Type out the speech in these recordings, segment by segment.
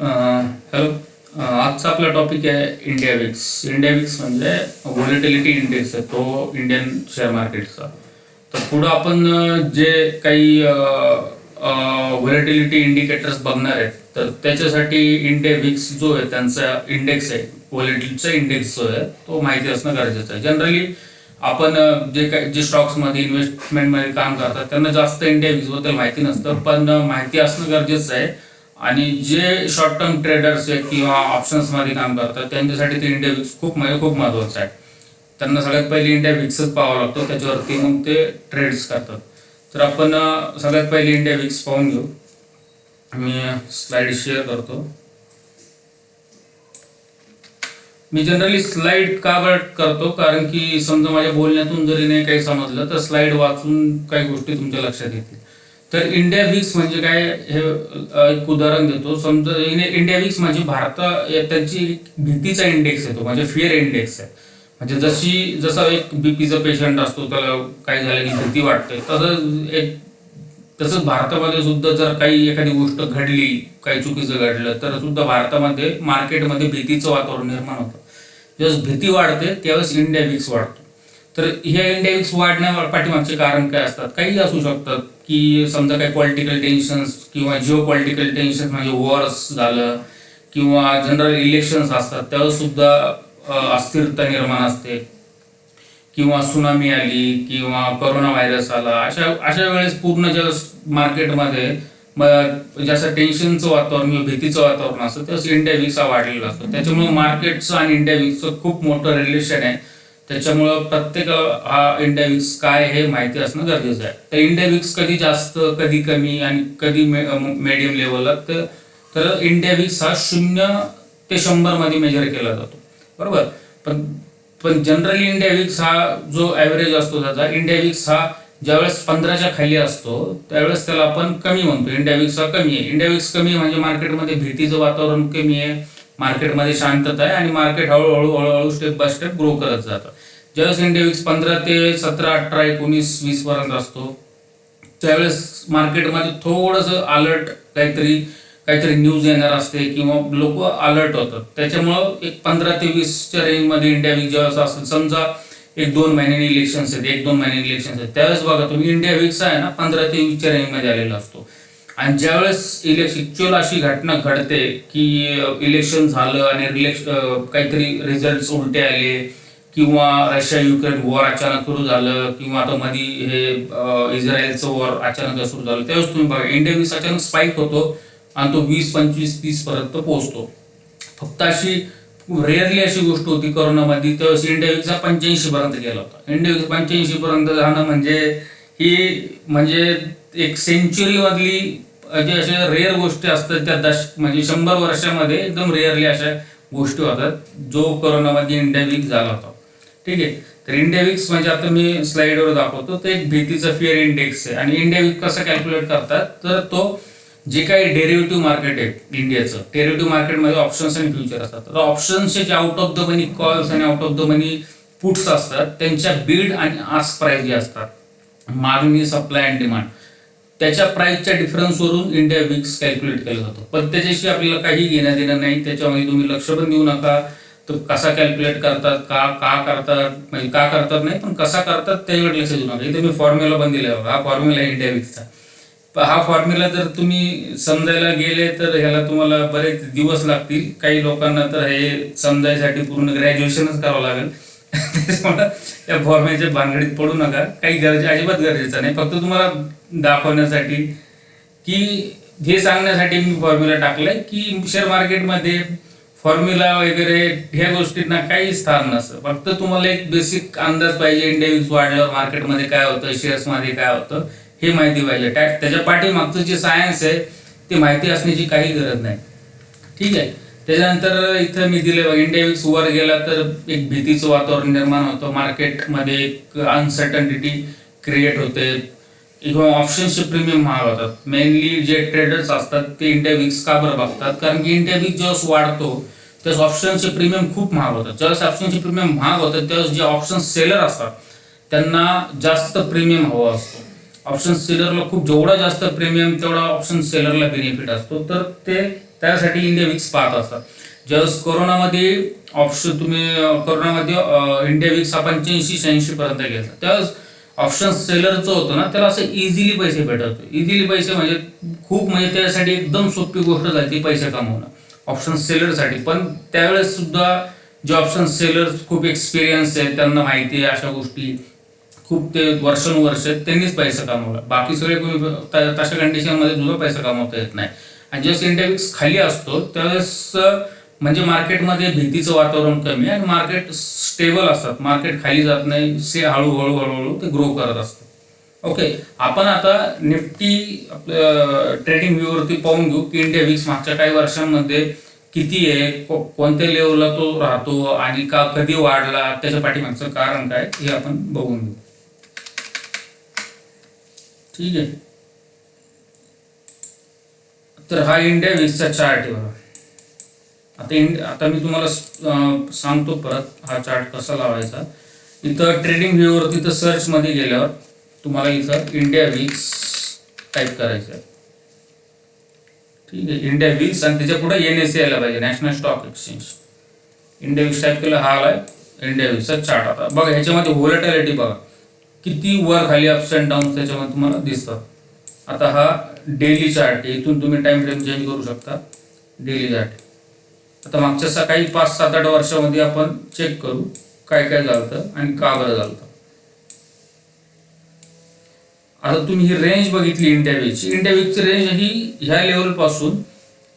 Hello आजचा आपला topic आहे इंडिया विक्स इंडिया विक्स म्हणजे व्हॉलिटिलिटी इंडेक्स आहे तो इंडियन शेअर मार्केटचा तर पुढं आपण जे काही व्हॉलिटिलिटी इंडिकेटर्स बघणार आहेत तर त्याच्यासाठी इंडिया विक्स जो आहे त्यांचा इंडेक्स आहे व्हॉलिटिलिटीचा इंडेक्स जो आहे तो माहिती असणं गरजेचं आहे. जनरली आपण जे काही जे स्टॉक्समध्ये इन्व्हेस्टमेंटमध्ये काम करतात त्यांना जास्त इंडिया विक्सबद्दल माहिती नसतं पण माहिती असणं गरजेचं आहे. आणि जे शॉर्ट टर्म ट्रेडर्स आहेत किंवा ऑप्शन्समध्ये काम करतात त्यांच्यासाठी ते इंडिया विक्स खूप म्हणजे खूप महत्वाचं आहे. त्यांना सगळ्यात पहिले इंडिया विक्सच पाहावा लागतो त्याच्यावरती मग ते ट्रेड्स करतात. तर आपण सगळ्यात पहिले इंडिया विक्स पाहून घेऊ. मी स्लाइड शेअर करतो. मी जनरली स्लाइड का बरं करतो? कारण की समजा माझ्या बोलण्यातून जरी नाही काही समजलं तर स्लाइड वाचून काही गोष्टी तुमच्या लक्षात येतील. तर इंडिया विक्स म्हणजे काय हे एक उदाहरण देतो. समजा इंडिया विक्स म्हणजे भारत त्यांची भीतीचा इंडेक्स येतो म्हणजे फिअर इंडेक्स आहे. म्हणजे जशी जसा एक बीपीचा पेशंट असतो त्याला काही झालं की भीती वाटते तसं एक तसंच भारतामध्ये सुद्धा जर काही एखादी गोष्ट घडली काही चुकीचं घडलं तर सुद्धा भारतामध्ये मार्केटमध्ये भीतीचं वातावरण निर्माण होतं. ज्यावेळेस भीती वाढते त्यावेळेस इंडिया विक्स वाढतो. तर ह्या इंडिया विक्स वाढण्या पाठीमागचे कारण काय असतात? काही असू शकतात की समजा काही पॉलिटिकल टेन्शन्स किंवा जिओ पॉलिटिकल टेन्शन म्हणजे वॉर्स झालं किंवा जनरल इलेक्शन्स असतात त्यावर सुद्धा अस्थिरता निर्माण असते. किंवा सुनामी आली किंवा कोरोना व्हायरस आला अशा अशा वेळेस पूर्ण ज्या मार्केटमध्ये म- म्हणजे जास्त टेन्शनचं वातावरण किंवा भीतीचं वातावरण असतं त्यावेळेस इंडिया विक्स हा वाढलेला असतो. त्याच्यामुळे मार्केटचं आणि इंडिया विक्सचं खूप मोठं रिलेशन आहे. त्याच्यामुळं प्रत्येक हा इंडिया काय हे माहिती असणं गरजेचं आहे. तर इंडिया कधी जास्त कधी कमी आणि कधी मेडियम लेवलला तर तर इंडिया हा शून्य ते शंभरमध्ये मेजर केला जातो. बरोबर? पण पण जनरली इंडिया हा जो ऍव्हरेज असतो त्याचा इंडिया हा ज्यावेळेस पंधराच्या खाली असतो त्यावेळेस त्याला आपण कमी म्हणतो. इंडिया हा कमी आहे. इंडिया कमी आहे म्हणजे मार्केटमध्ये भीतीचं वातावरण कमी आहे. मार्केटमध्ये शांतता आहे आणि मार्केट हळूहळू हळूहळू स्टेप बाय स्टेप ग्रो करत जातं. ज्यावेळेस इंडिया पंधरा ते सतरा अठरा एकोणीस वीस पर्यंत असतो त्यावेळेस मार्केटमध्ये थोडंसं अलर्ट काहीतरी काहीतरी न्यूज येणार असते किंवा लोक अलर्ट होतात. त्याच्यामुळं एक पंधरा ते वीसच्या रेंजमध्ये इंडिया वीक जेव्हा असेल समजा एक दोन महिन्यांनी इलेक्शन्स आहेत एक दोन महिन्यांनी इलेक्शन्स आहेत त्यावेळेस बघा तुम्ही इंडिया विक्स आहे ना पंधरा ते वीसच्या रेंजमध्ये आलेला असतो. आणि ज्यावेळेस इलेक्शन ऍक्च्युअल अशी घटना घडते की इलेक्शन झालं आणि रिलेक्श काहीतरी रिझल्ट उलटे आले किंवा रशिया युक्रेन वॉर अचानक सुरू झालं किंवा आता मध्ये हे इस्रायलचं वॉर अचानक सुरू झालं त्यावेळेस तुम्ही बघा इंडिया वीस अचानक स्पाईक होतो आणि तो वीस पंचवीस तीस पर्यंत पोहोचतो. फक्त अशी रेअरली अशी गोष्ट होती कोरोनामध्ये त्यावेळेस इंडिया विकचा पंच्याऐंशी पर्यंत गेला होता. इंडिया पंच्याऐंशी पर्यंत जाणं म्हणजे ही म्हणजे एक सेंचुरी मधली जे अशा रेअर गोष्टी असतात त्या दश म्हणजे शंभर वर्षामध्ये एकदम रेअरली अशा गोष्टी होतात जो कोरोनामध्ये इंडिया वीक झाला होता. ठीक आहे? तर इंडिया वीक्स म्हणजे आता मी स्लाइडवर दाखवतो ते एक भीतीचा फिअर इंडेक्स आहे. आणि इंडिया वीक कसं कॅल्क्युलेट करतात? तर तो जे काही डेरिव्हेटिव्ह मार्केट आहे इंडियाचं डेरिव्हेटिव्ह मार्केटमध्ये ऑप्शन्स आणि फ्युचर असतात. तर ऑप्शन्सचे जे out of the money calls आणि out of the money puts असतात त्यांच्या बीड आणि आस्क प्राईज जे असतात मागणी सप्लाय अँड डिमांड त्याच्या प्राइसच्या डिफरन्सवरून इंडिया विक्स कॅल्क्युलेट केला जातो. पण त्याच्याशी आपल्याला काही घेणं देणं नाही. त्याच्यामध्ये तुम्ही लक्ष पण देऊ नका. तो कसा कॅल्क्युलेट करतात का का करतात म्हणजे का करतात नाही पण कसा करतात त्याच्याकडे लक्ष देऊ नका. इथे मी फॉर्म्युला पण दिला हा फॉर्म्युला आहे इंडिया विक्सचा हा फॉर्म्युला जर तुम्ही समजायला गेले तर ह्याला तुम्हाला बरेच दिवस लागतील. काही लोकांना तर हे समजायसाठी पूर्ण ग्रॅज्युएशनच करावं लागेल. त्याच्यामुळं या फॉर्मेच्या भानगडीत पडू नका. काही गरजे अजिबात गरजेचं नाही. फक्त तुम्हाला दाखवण्यासाठी की हे सांगण्यासाठी मी फॉर्म्युला टाकलाय की शेअर मार्केटमध्ये फॉर्म्युला वगैरे ह्या गोष्टींना काही स्थान नसतं. फक्त तुम्हाला एक बेसिक अंदाज पाहिजे इंडेक्स वाढल्यावर मार्केटमध्ये काय होतं शेअर्समध्ये काय होतं हे माहिती पाहिजे. त्या- त्याच्या पाठीमागचं जे सायन्स आहे ते माहिती असण्याची काही गरज नाही. ठीक आहे? त्याच्यानंतर इथं मी दिले इंडेक्स इंडिया विक्स वर गेला तर एक भीतीचं वातावरण निर्माण होतं. मार्केटमध्ये एक अनसर्टनिटी क्रिएट होते. किंवा ऑप्शन्सचे प्रीमियम महाग होतात. मेनली जे ट्रेडर्स असतात ते इंडिया विक्स का बरं बघतात? कारण की इंडिया विक्स जेव्हा वाढतो त्यावेळेस ऑप्शनचे प्रीमियम खूप महाग होतात. ज्यावेळेस ऑप्शनचे प्रीमियम महाग होतात त्यावेळेस जे ऑप्शन सेलर असतात त्यांना जास्त प्रीमियम हवा असतो. ऑप्शन सेलरला खूप जेवढा जास्त प्रीमियम तेवढा ऑप्शन सेलरला बेनिफिट असतो. तर ते त्यासाठी इंडिया विक्स पाहत असतात. ज्यावेळेस कोरोनामध्ये ऑप्शन तुम्ही कोरोनामध्ये इंडिया विक्स हा पंच्याऐंशी शहाऐंशी पर्यंत गेला त्यावेळेस ऑप्शन सेलरचं होतं ना त्याला असं इझिली पैसे भेटत. इझिली पैसे म्हणजे खूप म्हणजे त्यासाठी एकदम सोपी गोष्ट झाली ती पैसे कमवणं. ऑप्शन सेलरसाठी पण त्यावेळेस सुद्धा जे ऑप्शन सेलर खूप एक्सपिरियन्स आहेत त्यांना माहिती आहे अशा गोष्टी. खूप ते वर्षानुवर्ष आहेत, त्यांनीच पैसा कमवला. बाकी सगळे कोणी तशा कंडिशनमध्ये सुद्धा पैसा कमवता येत नाही. आणि जेव्हा सेंटेक्स खाली असतो त्यावेळेस म्हणजे मार्केटमध्ये भीतीचं वातावरण कमी आहे आणि मार्केट स्टेबल असतात. मार्केट खाली जात नाही से हळूहळू हळूहळू ते ग्रो करत असतात. ओके आपण आता निफ्टी आपल्या ट्रेडिंग व्ह्यूवरती पाहून घेऊ की इंडिया विक्स मागच्या काही वर्षांमध्ये किती आहे कोणत्या लेवलला तो राहतो आणि का कधी वाढला त्याच्या पाठीमागचं कारण काय हे आपण बघून घेऊ. ठीक आहे. तर हा इंडिया वीसचा चार्ट आहे बघा. आता इंड आता मी तुम्हाला सांगतो परत हा चार्ट कसा लावायचा. इथं ट्रेडिंग व्ह्यूवरती इथं सर्चमध्ये गेल्यावर तुम्हाला इथं इंडिया वीक्स टाईप करायचं आहे. ठीक आहे इंडिया वीक्स आणि त्याच्या पुढे एन एस यायला पाहिजे national stock exchange India VIX type केलं हा आलाय. इंडिया वीक्सचा चार्ट आता. बघा ह्याच्यामध्ये व्होलेटिलिटी बघा. किती वर खाली अप्स अँड डाऊन त्याच्यामध्ये तुम्हाला दिसतात. आता हा डेली चार्ट इथून तुम्ही टाइम फ्रेम चेंज करू शकता. Daily chart. आता मागच्या सकाळी पाच सात आठ वर्षामध्ये आपण चेक करू काय काय झालं आणि का बरं झालं आता तुम्ही ही रेंज बघितली इंडिया वीकची इंडिया वीकची रेंज ही ह्या लेवलपासून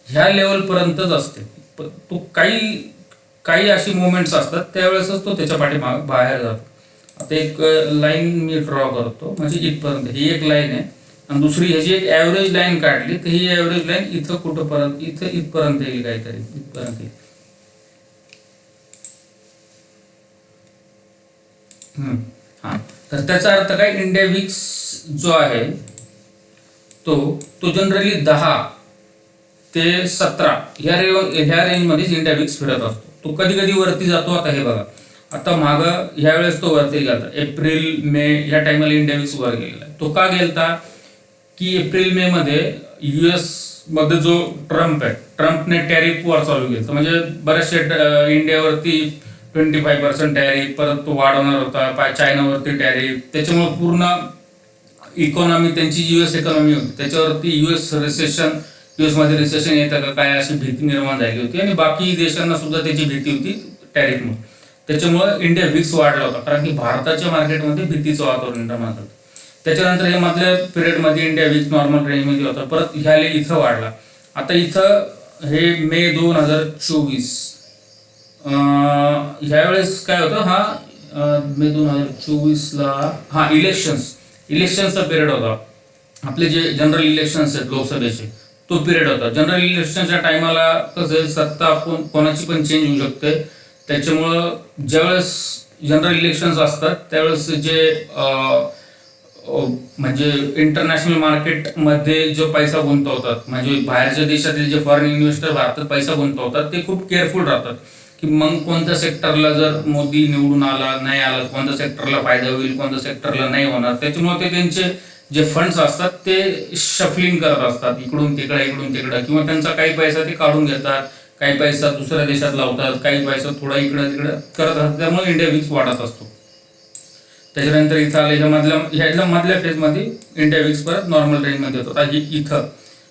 ह्या लेवलपर्यंतच असते. तो काही काही अशी मुवमेंट्स असतात त्यावेळेसच तो त्याच्या पाठी बाहेर जातो. आता एक लाईन मी ड्रॉ करतो म्हणजे इथपर्यंत. ही एक लाईन आहे. आणि दुसरी ह्याची एक ॲव्हरेज लाईन काढली तर ही ॲव्हरेज लाईन इथं कुठं पर्यंत इथं इथपर्यंत येईल काहीतरी इथपर्यंत येईल. हम्म. हा. तर त्याचा अर्थ काय? इंडिया विक्स जो आहे तो तो जनरली दहा ते सतरा ह्या रे ह्या रेंजमध्येच इंडिया विक्स फिरत असतो. तो कधी कधी वरती जातो. आता हे बघा. आता माग ह्या वेळेस तो वरती गेला एप्रिल मे ह्या टाइमला इंडिया विक्स वर गेलेला तो का गेलता? की एप्रिल मे मध्ये युएसमध्ये जो ट्रम्प आहे ट्रम्पने टॅरिफ वर चालू केलं. म्हणजे बरेचसे इंडियावरती ट्वेंटी फाय पर्सेंट टॅरिफ परत तो वाढवणार होता चायनावरती टॅरिफ त्याच्यामुळे पूर्ण इकॉनॉमी त्यांची युएस इकॉनॉमी होती. त्याच्यावरती युएस रिसेशन युएसमध्ये रिसेशन येतं का काय अशी भीती निर्माण झाली होती. आणि बाकी देशांना सुद्धा त्याची भीती होती टॅरिफमुळे त्याच्यामुळे इंडिया विक्स वाढला होता कारण की भारताच्या मार्केटमध्ये भीतीचं वातावरण निर्माण झालं. त्याच्यानंतर हे मधल्या पिरियडमध्ये इंडिया विक्स नॉर्मल रेंजमध्ये होता. परत ह्या इथं वाढला. आता इथं हे मे दोन हजार चोवीस. ह्यावेळेस काय होतं? हा मे दोन हजार चोवीसला हा इलेक्शन्स इलेक्शनचा पिरियड होता. आपले जे जनरल इलेक्शन्स आहेत लोकसभेचे तो पिरियड होता. जनरल इलेक्शनच्या टायमाला कसं सत्ता कोण कोणाची पण चेंज होऊ शकते. त्याच्यामुळं ज्यावेळेस जनरल इलेक्शन्स असतात त्यावेळेस जे म्हणजे इंटरनॅशनल मार्केटमध्ये जो पैसा गुंतवतात म्हणजे बाहेरच्या देशातील जे फॉरेन इन्व्हेस्टर भारतात पैसा गुंतवतात ते खूप केअरफुल राहतात. की मग कोणत्या सेक्टरला जर मोदी निवडून आला नाही आला कोणत्या सेक्टरला फायदा होईल कोणत्या सेक्टरला नाही होणार त्याच्यामुळे ते त्यांचे जे फंड्स असतात ते शफलिंग करत असतात इकडून तिकडे इकडून तिकडं. किंवा त्यांचा काही पैसा ते काढून घेतात काही पैसा दुसऱ्या देशात लावतात काही पैसा थोडा इकडं तिकडे करत असतात त्यामुळे इंडिया विक्स वाढत असतो. त्याच्यानंतर इथं आलं ह्या मधल्या ह्यातल्या मधल्या फेजमध्ये इंडिया विक्स परत नॉर्मल रेंजमध्ये होतो आता इथं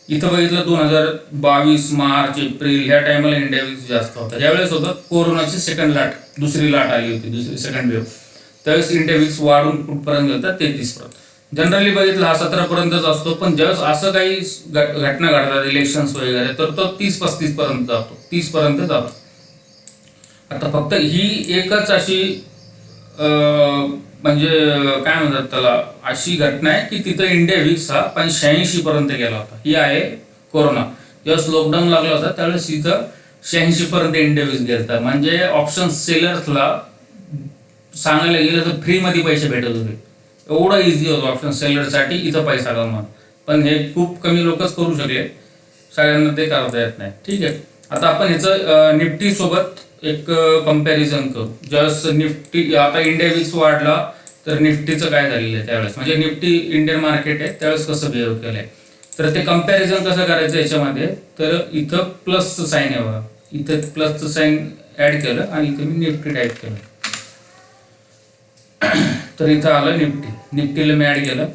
इथं बघितलं दोन हजार बावीस मार्च एप्रिल ह्या टायमाला इंडिया विक्स जास्त होता. यावेळेस होतं कोरोनाची सेकंड लाट. दुसरी लाट आली होती दुसरी सेकंड वेव्ह त्यावेळेस इंडिया विक्स वाढून कुठपर्यंत गेलं तेहतीस पर्यंत. जनरली बघितलं हा सतरा पर्यंतच असतो पण ज्यावेळेस असं काही घटना घडतात इलेक्शन्स वगैरे तर तो तीस पस्तीस पर्यंत जातो. तीस पर्यंत जातो. आता फक्त ही एकच अशी अं, म्हणजे काय म्हणतात त्याला अशी घटना आहे की तिथं इंडिया विक्स हा पण शहाऐंशी पर्यंत गेला होता. ही आहे कोरोना. ज्यावेळेस लॉकडाऊन लागला होता त्यावेळेस इथं शहाऐंशी पर्यंत इंडिया विक्स गेलता. म्हणजे ऑप्शन सेलर्सला सांगायला गेलं तर फ्रीमध्ये पैसे भेटत होते. एवढा इझी होतं ऑप्शन सेलरसाठी इथं पैसा कमवणं. पण हे खूप कमी लोकच करू शकले. सगळ्यांना ते करता येत नाही. ठीक आहे. आता आपण ह्याचं निफ्टी सोबत एक कंपॅरिझन करू. ज्यावेळेस निफ्टी आता इंडिया विक्स वाढला तर निफ्टीचं काय झालेलं आहे त्यावेळेस? म्हणजे निफ्टी इंडियन मार्केट आहे त्यावेळेस कसं बिहेव केलंय? तर ते कंपॅरिझन कसं करायचं याच्यामध्ये? तर इथं प्लसचं साईन आहे बघा. इथं प्लसचं साईन ऍड केलं आणि इथं मी निफ्टी टाईप केलं. तर इथं आलं निफ्टी. निफ्टीला मी ऍड केलं.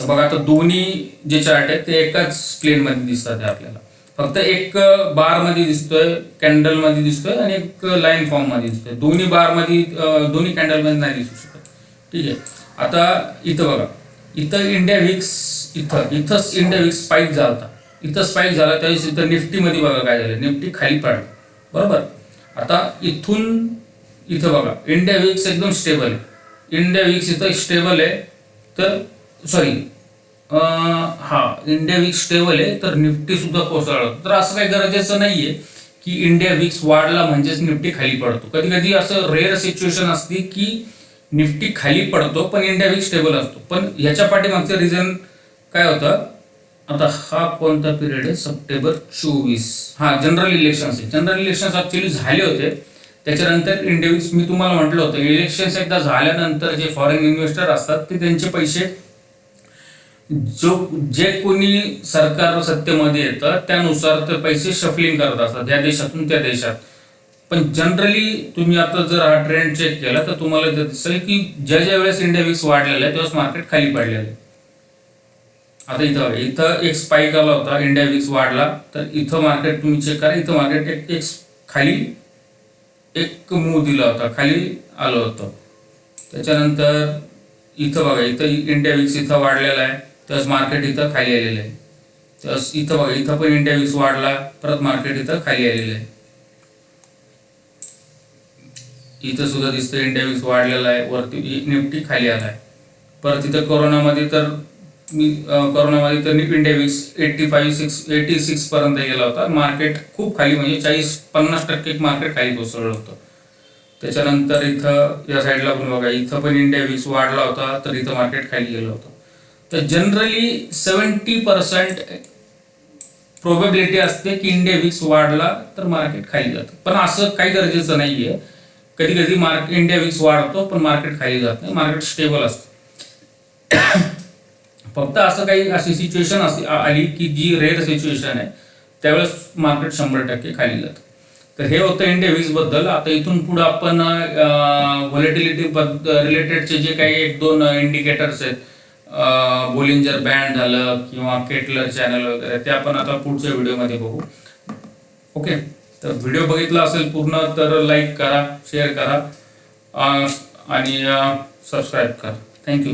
तर बघा आता दोन्ही जे चार्ट आहेत ते एकाच प्लेनमध्ये दिसतात आहे आपल्याला. फक्त एक बारमध्ये दिसतोय कॅन्डलमध्ये दिसतोय आणि एक लाईन फॉर्ममध्ये दिसतोय. दोन्ही बारमध्ये दोन्ही कॅन्डलमध्ये नाही दिसू शकत. ठीक आहे. आता इथं बघा. इथं इंडिया विक्स इथं इथंच इंडिया विक्स स्पाईक झाला होता. इथं स्पाईक झाला त्यावेळेस इथं निफ्टी मध्ये बघा काय झालं. निफ्टी खाली पडलं. बरोबर? आता इथून इथं बघा. इंडिया विक्स एकदम स्टेबल आहे. इंडिया विक्स इथं स्टेबल आहे. तर सॉरी हा इंडिया विक्स स्टेबल आहे तर निफ्टी सुद्धा कोसळला. तर असं काही गरजेचं नाहीये की इंडिया विक्स वाढला म्हणजेच निफ्टी खाली पडतो. कधी कधी असं रेअर सिच्युएशन असते की निफ्टी खाली पडतो पण इंडिया विक्स स्टेबल असतो. पण ह्याच्या पाठीमागचं रिझन काय होतं? आता हा कोणता पिरियड आहे? सप्टेंबर चोवीस. हा general election general election actually झाले होते. त्याच्यानंतर इंडिया विक्स मी तुम्हाला म्हटलं होतं इलेक्शन एकदा झाल्यानंतर जे फॉरेन इन्व्हेस्टर असतात ते त्यांचे पैसे जो जे कोणी सरकार सत्तेमध्ये येतं त्यानुसार ते पैसे शफलिंग करत असतात या देशातून त्या देशात. पण जनरली तुम्ही आता जर हा ट्रेंड चेक केला तर तुम्हाला दिसेल की ज्या ज्या वेळेस इंडिया विक्स वाढलेला आहे तेव्हाच मार्केट खाली पडलेलं आहे. आता इथं बघा, इथं एक स्पाइक आला होता इंडिया विक्स वाढला तर इथं मार्केट तुम्ही चेक करा इथं मार्केट एक एक खाली एक मूव दिला होता खाली आलं होतं. त्याच्यानंतर इथं बघा इथं इंडिया विक्स इथं वाढलेला आहे. तस मार्केट इथं खाली आलेलं आहे. तस इथं बघा इथं पण इंडिया विक्स वाढला परत मार्केट इथं खाली आलेलं आहे. इथं सुद्धा दिसतं इंडिया विक्स वाढलेला आहे वरती निफ्टी खाली आला आहे परत इथं कोरोनामध्ये तर मी कोरोनामध्ये तर India VIX eighty five six eighty six पर्यंत गेला होता. मार्केट खूप खाली म्हणजे चाळीस पन्नास टक्के मार्केट खाली कोसळलं होतं. त्याच्यानंतर इथं या साईडला पण बघा इथं पण इंडिया वीस वाढला होता तर इथं मार्केट खाली गेलं होतं. तर जनरली सेवन्टी पर्सेंट प्रोबेबिलिटी असते की इंडिया विक्स वाढला तर मार्केट खाली जातं. पण असं काही गरजेचं नाहीये. कधी कधी मार्केट इंडिया विक्स वाढतो पण मार्केट खाली जात नाही. मार्केट स्टेबल असतं. फक्त असं काही अशी सिच्युएशन अशी आली की जी रेअर सिच्युएशन आहे त्यावेळेस मार्केट शंभर टक्के खाली जातं. तर हे होतं इंडिया विक्सबद्दल. आता इथून पुढे आपण व्हॉलेटिलिटी रिलेटेडचे जे काही एक दोन इंडिकेटर्स आहेत बोलिंजर बँड झालं किंवा केटलर चॅनल वगैरे ते आपण आता पुढच्या व्हिडिओमध्ये बघू. ओके? तर व्हिडिओ बघितला असेल पूर्ण तर लाईक करा शेअर करा आणि सबस्क्राईब करा. थँक्यू